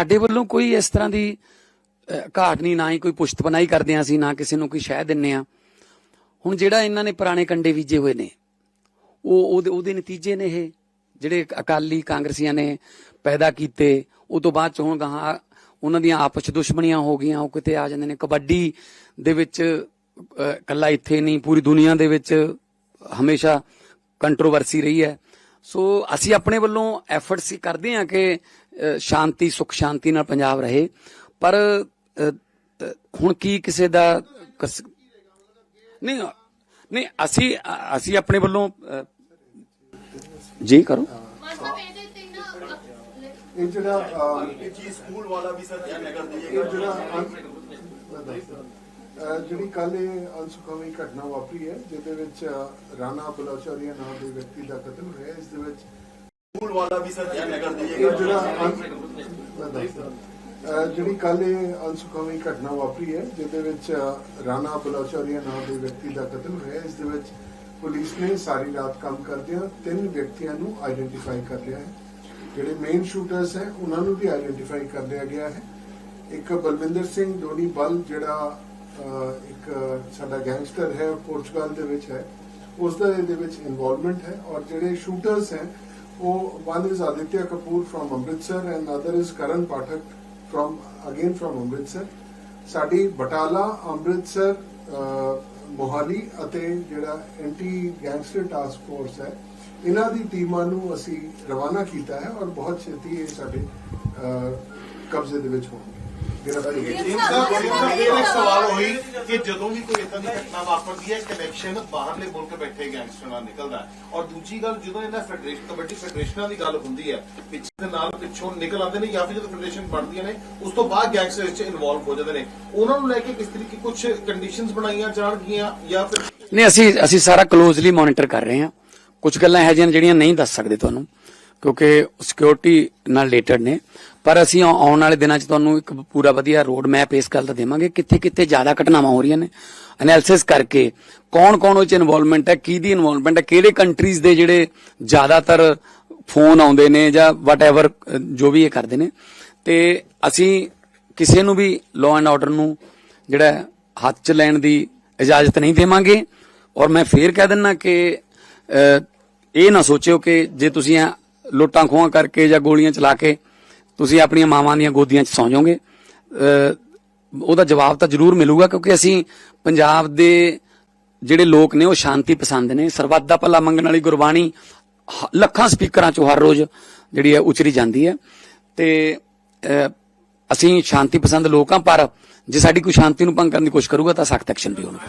ਸਾਡੇ ਵੱਲੋਂ ਕੋਈ ਇਸ ਤਰ੍ਹਾਂ ਦੀ ਘਾਟ ਨਹੀਂ ਨਾ ਹੀ ਕੋਈ ਪੁਸ਼ਤ ਬਣਾਈ ਕਰਦੇ ਹਾਂ ਅਸੀਂ ਨਾ ਕਿਸੇ ਨੂੰ ਕੋਈ ਸ਼ਹਿ ਦਿੰਨੇ ਆ ਹੁਣ ਜਿਹੜਾ ਇਹਨਾਂ ਨੇ ਪੁਰਾਣੇ ਕੰਡੇ ਬੀਜੇ ਹੋਏ ਨੇ ਉਹ ਉਹਦੇ ਉਹਦੇ ਨਤੀਜੇ ਨੇ ਇਹ ਜਿਹੜੇ ਅਕਾਲੀ ਕਾਂਗਰਸੀਆਂ ਨੇ ਪੈਦਾ ਕੀਤੇ ਉਹ ਤੋਂ ਬਾਅਦ ਚ ਹੁਣ ਗਾਂ ਉਹਨਾਂ ਦੀਆਂ ਆਪਸ ਚ ਦੁਸ਼ਮਣੀਆਂ ਹੋ ਗਈਆਂ ਉਹ ਕਿਤੇ ਆ ਜਾਂਦੇ ਨੇ। ਕਬੱਡੀ ਦੇ ਵਿੱਚ ਅਹ, ਕੱਲਾ ਇੱਥੇ ਨਹੀਂ ਪੂਰੀ ਦੁਨੀਆ ਦੇ ਵਿੱਚ ਹਮੇਸ਼ਾ ਕੰਟਰੋਵਰਸੀ ਰਹੀ ਹੈ। ਸੋ ਅਸੀਂ ਆਪਣੇ ਵੱਲੋਂ ਐਫਰਟਸ ਕਰਦੇ ਹਾਂ ਕਿ ਸ਼ਾਂਤੀ ਸੁਖ ਸ਼ਾਂਤੀ ਨਾਲ ਪੰਜਾਬ ਰਹੇ। ਪਰ ਹੁਣ ਕੀ ਕਿਸੇ ਦਾ ਨਹੀਂ ਨਹੀਂ ਅਸੀਂ ਅਸੀਂ ਆਪਣੇ ਵੱਲੋਂ ਜੀ ਕਰੋ। ਇਹ ਜਿਹੜਾ ਅਹ, ਇਹ ਚੀਜ਼ ਸਕੂਲ ਵਾਲਾ ਵੀ ਸਰ ਧਿਆਨ ਨਗਰ ਇਹ ਦੀਏਗਾ ਜਿਹੜਾ ਕੱਲ ਇਹ ਅਨਸੁਖਾਵੀ ਘਟਨਾ ਵਾਪਰੀ ਹੈ ਜਿਹਦੇ ਵਿੱਚ ਰਾਣਾ ਬਲੋਚਾਰੀਆ ਨਾਮ ਦੇ ਵਿਅਕਤੀ ਦਾ ਕਤਲ ਹੋਇਆ ਇਸ ਦੇ ਵਿੱਚ ਸਕੂਲ ਵਾਲਾ ਵੀ ਸਰ ਜਿਹੜਾ ਕੱਲ ਇਹ ਅਨਸੁਖਾਵੀ ਘਟਨਾ ਵਾਪਰੀ ਹੈ ਜਿਹਦੇ ਵਿੱਚ ਰਾਣਾ ਬਲੋਚਾਰੀਆ ਨਾਮ ਦੇ ਵਿਅਕਤੀ ਦਾ ਕਤਲ ਹੋਇਆ ਇਸ ਦੇ ਵਿੱਚ ਪੁਲਿਸ ਨੇ ਸਾਰੀ ਰਾਤ ਕੰਮ ਕਰਦਿਆਂ ਤਿੰਨ ਵਿਅਕਤੀਆਂ ਨੂੰ ਆਈਡੈਂਟੀਫਾਈ ਕਰ ਲਿਆ ਹੈ। ਜਿਹੜੇ ਮੇਨ ਸ਼ੂਟਰਸ ਹੈ ਉਹਨਾਂ ਨੂੰ ਵੀ ਆਈਡੈਂਟੀਫਾਈ ਕਰ ਲਿਆ ਗਿਆ ਹੈ। ਇੱਕ ਬਲਵਿੰਦਰ ਸਿੰਘ ਡੋਨੀ ਬਲ ਜਿਹੜਾ ਇੱਕ ਸਾਡਾ ਗੈਂਗਸਟਰ ਹੈ ਪੋਰਚੁਗਲ ਦੇ ਵਿੱਚ ਹੈ। ਉਸ ਦਾ ਇਹਦੇ ਵਿੱਚ ਇਨਵੋਲਵਮੈਂਟ ਹੈ। ਔਰ ਜਿਹੜੇ ਸ਼ੂਟਰਸ ਹੈ ਉਹ one is Aditya Kapoor firm Amritsar and other is Karan Pathak firm again firm Amritsar ਸਾਡੀ ਬਟਾਲਾ ਅੰਮ੍ਰਿਤਸਰ ਮੋਹਾਲੀ ਅਤੇ ਜਿਹੜਾ ਐਂਟੀ ਗੈਂਗਸਟਰ ਟਾਸਕ ਫੋਰਸ ਹੈ, ਇਹਨਾਂ ਦੀ ਟੀਮਾਂ ਨੂੰ ਅਸੀਂ ਰਵਾਨਾ ਕੀਤਾ ਹੈ ਔਰ ਬਹੁਤ ਛੇਤੀ ਇਹ ਸਾਡੇ uh, ਕਬਜ਼ੇ ਦੇ ਵਿੱਚ ਹੋਣਗੇ। ਗ੍ਰਿਫਤਾਰੀ ਜਿਮ ਦਾ ਜਿਮ ਦਾ ਫਿਰ ਇੱਕ ਸਵਾਲ ਹੋਈ ਕਿ ਜਦੋਂ ਵੀ ਕੋਈ ਇਦਾਂ ਦੀ ਘਟਨਾ ਵਾਪਰਦੀ ਹੈ ਕਨੈਕਸ਼ਨ ਬਾਹਰਲੇ ਮੁਲਕ ਬੈਠੇ ਗੈਂਗਸਟਰਾਂ ਨਾਲ ਨਿਕਲਦਾ ਹੈ। ਔਰ ਦੂਜੀ ਗੱਲ ਜਦੋਂ ਇਹਨਾਂ ਫੈਡਰੇਸ਼ਨ ਕਬੱਡੀ ਫੈਡਰੇਸ਼ਨਾਂ ਦੀ ਗੱਲ ਹੁੰਦੀ ਹੈ ਪਿੱਛੇ ਦੇ ਨਾਲ ਪਿੱਛੋਂ ਨਿਕਲ ਆਉਂਦੇ ਨੇ ਜਾਂ ਫਿਰ ਜਦੋਂ ਫੈਡਰੇਸ਼ਨ ਬਣਦੀਆਂ ਨੇ ਉਸ ਤੋਂ ਬਾਅਦ ਗੈਂਗਸਟਰ ਵਿੱਚ ਇਨਵੋਲਵ ਹੋ ਜਾਂਦੇ ਨੇ। ਉਹਨਾਂ ਨੂੰ ਲੈ ਕੇ ਕਿਸ ਤਰੀਕੇ ਕੁਝ ਕੰਡੀਸ਼ਨਸ ਬਣਾਈਆਂ ਜਾਣਗੀਆਂ ਜਾਂ ਫਿਰ ਨਹੀਂ ਅਸੀਂ ਅਸੀਂ ਸਾਰਾ ਕਲੋਜ਼ਲੀ ਮੋਨੀਟਰ ਕਰ ਰਹੇ ਹਾਂ। ਕੁਝ ਗੱਲਾਂ ਇਹੋ ਜਿਹੀਆਂ ਨੇ ਜਿਹੜੀਆਂ ਨਹੀਂ ਦੱਸ ਸਕਦੇ ਤੁਹਾਨੂੰ। ਕਿਉਂਕਿ ਸਿਕਿਉਰਿਟੀ ਨਾਲ ਰਿਲੇਟਡ ਨੇ। ਪਰ ਅਸੀਂ ਆਉ- ਆਉਣ ਵਾਲੇ ਦਿਨਾਂ 'ਚ ਤੁਹਾਨੂੰ ਇੱਕ ਪੂਰਾ ਵਧੀਆ ਰੋਡ ਮੈਪ ਇਸ ਗੱਲ ਦਾ ਦੇਵਾਂਗੇ ਕਿੱਥੇ ਕਿੱਥੇ ਜ਼ਿਆਦਾ ਘਟਨਾਵਾਂ ਹੋ ਰਹੀਆਂ ਨੇ। ਐਨਾਲਿਸਿਸ ਕਰਕੇ ਕੌਣ ਕੌਣ ਉਹ 'ਚ ਇਨਵੋਲਵਮੈਂਟ ਹੈ ਕਿਹਦੀ ਇਨਵੋਲਵਮੈਂਟ ਹੈ, ਕਿਹੜੇ ਕੰਟਰੀਜ਼ ਦੇ ਜਿਹੜੇ ਜ਼ਿਆਦਾਤਰ ਫੋਨ ਆਉਂਦੇ ਨੇ ਜਾਂ ਵਟਐਵਰ ਜੋ ਵੀ ਇਹ ਕਰਦੇ ਨੇ। ਤੇ ਅਸੀਂ ਕਿਸੇ ਨੂੰ ਵੀ ਲਾਅ ਐਂਡ ਆਰਡਰ ਨੂੰ ਜਿਹੜਾ ਹੱਥ 'ਚ ਲੈਣ ਦੀ ਇਜਾਜ਼ਤ ਨਹੀਂ ਦੇਵਾਂਗੇ। ਔਰ ਮੈਂ ਫੇਰ ਕਹਿ ਦਿੰਨਾ ਕਿ ਇਹ ਨਾ ਸੋਚਿਓ ਕਿ ਜੇ ਤੁਸੀਂ ਐਂ ਲੁੱਟਾਂ ਖੋਹਾਂ ਕਰਕੇ ਜਾਂ ਗੋਲੀਆਂ ਚਲਾ ਕੇ ਤੁਸੀਂ ਆਪਣੀਆਂ ਮਾਵਾਂ ਦੀਆਂ ਗੋਦੀਆਂ 'ਚ ਸੌਂ ਜਾਓਗੇ। ਉਹਦਾ ਜਵਾਬ ਤਾਂ ਜ਼ਰੂਰ ਮਿਲੂਗਾ ਕਿਉਂਕਿ ਅਸੀਂ ਪੰਜਾਬ ਦੇ ਜਿਹੜੇ ਲੋਕ ਨੇ ਉਹ ਸ਼ਾਂਤੀ ਪਸੰਦ ਨੇ। ਸਰਬੱਤ ਦਾ ਭਲਾ ਮੰਗਣ ਵਾਲੀ ਗੁਰਬਾਣੀ ਲੱਖਾਂ ਸਪੀਕਰਾਂ 'ਚੋਂ ਹਰ ਰੋਜ਼ ਜਿਹੜੀ ਹੈ ਉਚਰੀ ਜਾਂਦੀ ਹੈ। ਤੇ ਅਸੀਂ ਸ਼ਾਂਤੀ ਪਸੰਦ ਲੋਕ ਹਾਂ, ਪਰ ਜੇ ਸਾਡੀ ਕੋਈ ਸ਼ਾਂਤੀ ਨੂੰ ਭੰਗ ਕਰਨ ਦੀ ਕੋਸ਼ਿਸ਼ ਕਰੂਗਾ ਤਾਂ ਸਖਤ ਐਕਸ਼ਨ ਵੀ ਹੋਣਗੇ।